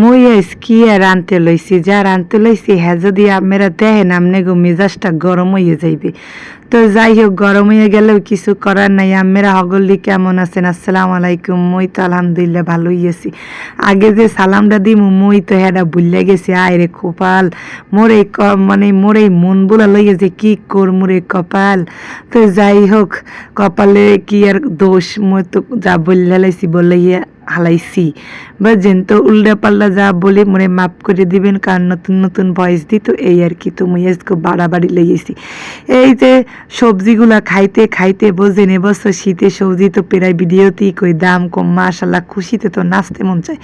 মুই আইস কি আর আনতে লইছি যার আনতে লইছি হ্যাঁ যদি আপনারা দেখেন আমনে গো মেজাজটা গরম হয়ে যাইবে। তো যাই হোক, গরম হয়ে গেলেও কিছু করার নাই। আমেরা হগল্লি কেমন আছেন? আসসালামু আলাইকুম। মই তো আলহামদুলিল্লাহ ভালোই আছি। আগে যে সালামটা দিম, মই তো হ্যাঁ ভুলে গেছি। আয় রে কপাল, মোর এই ক- মানে মোর এই মন বলা লইয়া যে কি কর মোরে কপাল। তো যাই হোক, কপালে কি আর দোষ? মই তো যা বললে লাইছি, বলাইয়া হালাইছি বুঝছেন তো উল্টা পাল্টা যা বলি মনে মাফ করে দিবেন, কারণ নতুন নতুন ভয়েস দিই তো এই আর কি। তো মুই আজকে বাড়াবাড়ি লইয়েছি। এই যে সবজিগুলা খাইতে খাইতে বোঝেন, এবছর শীতে সবজি তো প্রায় ভিডিওতেই কই দাম কম, মাশাল্লাহ, খুশিতে তো নাচতে মন চায়।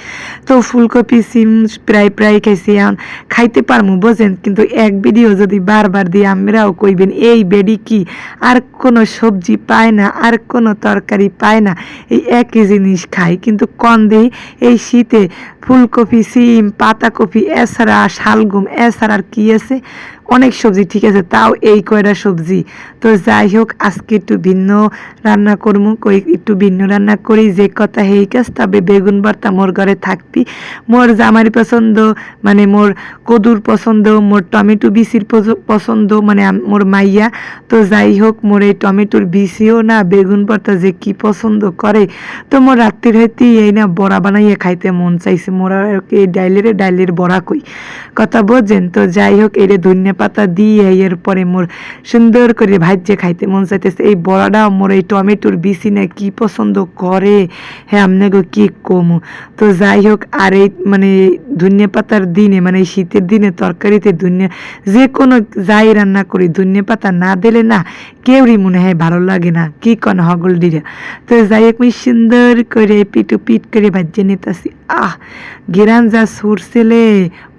তো ফুলকপি, সিম প্রায় প্রায় খাইছি, এখন খাইতে পারমু, বোঝেন। কিন্তু এক ভিডিও যদি বারবার দিয়ে আমরাও কইবেন, এই বেডি কি? আর কোনো সবজি পায় না, আর কোনো তরকারি পায় না, এই একই জিনিস খাই কিন্তু কন দিই এই শীতে ফুলকপি সিম পাতাকপি এছাড়া শালগুম এছাড়া আর কী আছে? অনেক সবজি, ঠিক আছে? তাও এই কয়টা সবজি। তো যাই হোক আজকে একটু ভিন্ন রান্না করব একটু ভিন্ন রান্না করি। যে কথা হেই কাজ, তবে বেগুন ভর্তা মোর ঘরে থাকবি মোর জামারি পছন্দ মানে মোর কদুর পছন্দ, মোর টমেটো পছ- পছন্দ মানে মোর মাইয়া। তো যাই হোক মোর এই টমেটোর বিচিও না, বেগুন ভর্তা যে কি পছন্দ করে। তো মোর রাত্রির হইতে এই না বড়া বানাইয়ে খাইতে মন চাইছে। মোরা এই ডাইলের ডাইলের বড়া কই। কথা বোঝেন? তো যাই হোক এর ধনিয়া পাতা দিয়ে এর পরে মোর সুন্দর করে ভাজ্যে খাইতে, মন চাইতেছে এই বড়াটা মোর এই টমেটোর বিচি না কি পছন্দ করে। হ্যাঁ আপনাকে কি কমু? তো যাই হোক, আর এই মানে ধনিয়া পাতার দিনে মানে শীতের দিনে তরকারিতে ধনিয়া যে কোনো যাই রান্না করি, ধনিয়া পাতা না দিলে না কেউরই মনে হয় ভালো লাগে না। কি কন হগল ডিরা তো যাই হোক, আমি সুন্দর করে পিটু পিট করে ভাজ্যে নিতেছি। আহ, গিরান যা সুরছেলে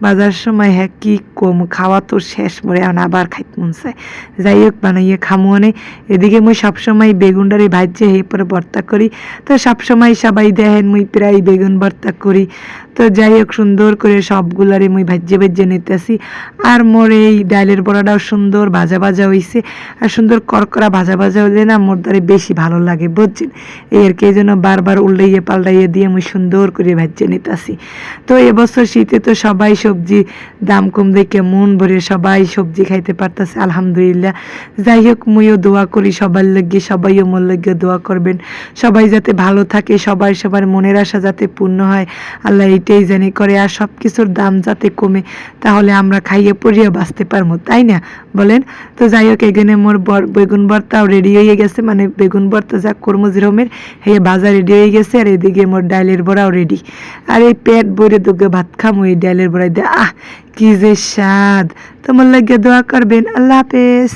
বাজার সময় হ্যাঁ কি কম, খাওয়া তো শেষ, মরে এখন আবার খাইতে মন চায়। যাই হোক, বানাইয়ে খামো নে এদিকে মুই সবসময় বেগুনটারে ভাজ্যে হে পরে ভর্তা করি। তো সবসময় সবাই দেখেন মুই প্রায় বেগুন ভর্তা করি। তো যাই হোক, সুন্দর করে সবগুলারে মুই ভাজ্যে ভাজ্যে নিতেছি। আর মোর এই ডালের বড়াটাও সুন্দর, ভাজা ভাজা হইছে। আর সুন্দর করকরা ভাজা ভাজা হলে না মোর দ্বারে বেশি ভালো লাগে, বুঝছেন? এই আর কি এই জন্য বারবার উল্টাইয়ে পাল্টাইয়ে দিয়ে মুই সুন্দর করে ভাজ্যে নিতেছি। তো এবছর শীতে তো সবাই সবজি দাম কম দেখে মন ভরে সবাই সবজি খাইতে পারতেছে, আলহামদুলিল্লাহ। যাই হোক, মুইও দোয়া করি সবার লগে, সবাইও মোর লগে দোয়া করবেন। সবাই যাতে ভালো থাকে সবাই সবার মনের আশা যাতে পূর্ণ হয়, আল্লাহ এইটাই জানি করে, আর সব কিছুর দাম যাতে কমে, তাহলে আমরা খাইয়ে পরিয়ে বাঁচতে পারব, তাই না? বলেন? তো যাই হোক, এখানে মোর বর বেগুন ভর্তাও রেডি হয়ে গেছে মানে বেগুন ভর্তা যা কর্ম যেরমের হে বাজার রেডি হয়ে গেছে, আর এদিকে মোর ডালের বড়াও রেডি আর এই পেট বইরে দুগে ভাত খাম ওই ডালের বড়াই দিয়ে আহ, কি যে স্বাদ। তোমার লাগে দোয়া করবেন। আল্লাহ হাফেজ।